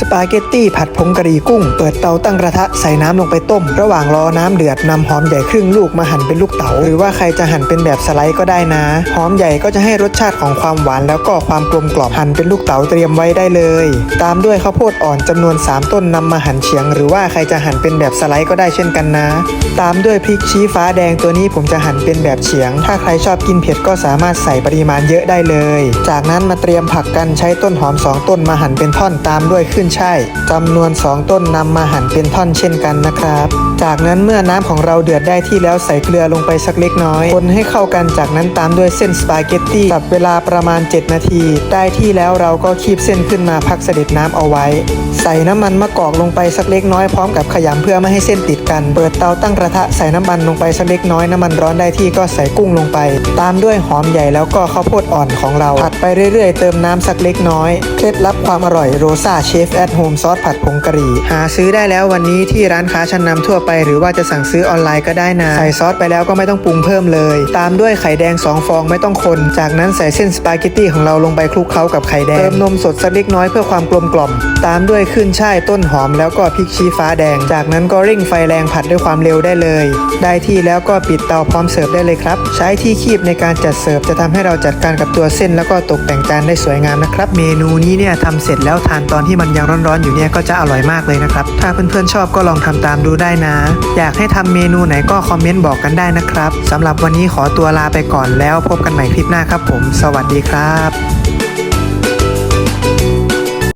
สปาเกตตี้ผัดผงกะหรี่กุ้ง เปิดเตาตั้งกระทะใส่น้ำลงไปต้ม ระหว่างรอน้ำเดือดนำหอมใหญ่ครึ่งลูกมาหั่นเป็นลูกเต๋าหรือว่าใครจะหั่นเป็นแบบสไลด์ก็ได้นะ หอมใหญ่ก็จะให้รสชาติของความหวานแล้วก็ความกลมกล่อมหั่นเป็นลูกเต๋าเตรียมไว้ได้เลย ตามด้วยข้าวโพดอ่อนจำนวน 3 ต้นนำมาหั่นเฉียง หรือว่าใครจะหั่นเป็นแบบสไลด์ก็ได้เช่นกันนะ ตามด้วยพริกชี้ฟ้าแดงตัวนี้ผมจะหั่นเป็นแบบเฉียง ถ้าใครชอบกินเผ็ดก็สามารถใส่ปริมาณเยอะได้เลย จากนั้นมาเตรียมผักกันใช้ต้นหอม 2 ต้นมาหั่นเป็นท่อนตามด้วยขึ้นช่ายจำนวน 2 ต้นนำมาหั่นเป็นท่อนเช่นกันนะครับ จากนั้นเมื่อน้ำของเราเดือดได้ที่แล้วใส่เกลือลงไปสักเล็กน้อย คนให้เข้ากันจากนั้นตามด้วยเส้นสปาเกตตี้กับเวลาประมาณ 7 นาที ได้ที่แล้วเราก็คีบเส้นขึ้นมาพักเสด็จน้ำเอาไว้ ใส่น้ำมันมะกอกลงไปสักเล็กน้อยพร้อมกับขยำเพื่อไม่ให้เส้นติดกัน เปิดเตาตั้งกระทะใส่น้ำมันลงไปสักเล็กน้อยน้ำมันร้อนได้ที่ก็ใส่กุ้งลงไป ตามด้วยหอมใหญ่แล้วก็ข้าวโพดอ่อนของเราผัดไปเรื่อยๆ เติมน้ำสักเล็กน้อย เคล็ดลับความอร่อยโรซาเชฟแอทโฮมซอสผัดผงกะหรี่ หาซื้อได้แล้ววันนี้ที่ร้านค้าชั้นนำทั่วไป หรือว่าจะสั่งซื้อออนไลน์ก็ได้นะ ใส่ซอสไปแล้วก็ไม่ต้องปรุงเพิ่มเลย ตามด้วยไข่แดง 2 ฟองไม่ต้องคน จากนั้นใส่เส้นสปาเกตตี้ของเราลงไปคลุกเคล้ากับไข่แดง เติมนมสดสักเล็กน้อยเพื่อความกลมกล่อม ตามด้วยขึ้นช่ายต้นหอมแล้วก็พริกชี้ฟ้าแดง จากนั้นก็เร่งไฟแรงผัดด้วยความเร็วได้เลย ได้ที่แล้วก็ปิดเตาพร้อมเสิร์ฟได้เลยครับ ใช้ที่คีบในการจัดเสิร์ฟจะทำให้เราจัดการกับตัวเส้น แล้วก็ตกแต่งจานได้สวยงามนะครับ เมนูนี้เนี่ยทำเสร็จแล้วทานตอนที่มันยังร้อนๆอยู่เนี่ยก็จะอร่อยมากเลยนะครับ ถ้าเพื่อนๆชอบก็ลองทำตามดูได้นะ อยากให้ทำเมนูไหนก็คอมเมนต์บอกกันได้นะครับสำหรับวันนี้ขอตัวลาไปก่อนแล้วพบกันใหม่คลิปหน้าครับผม สวัสดีครับ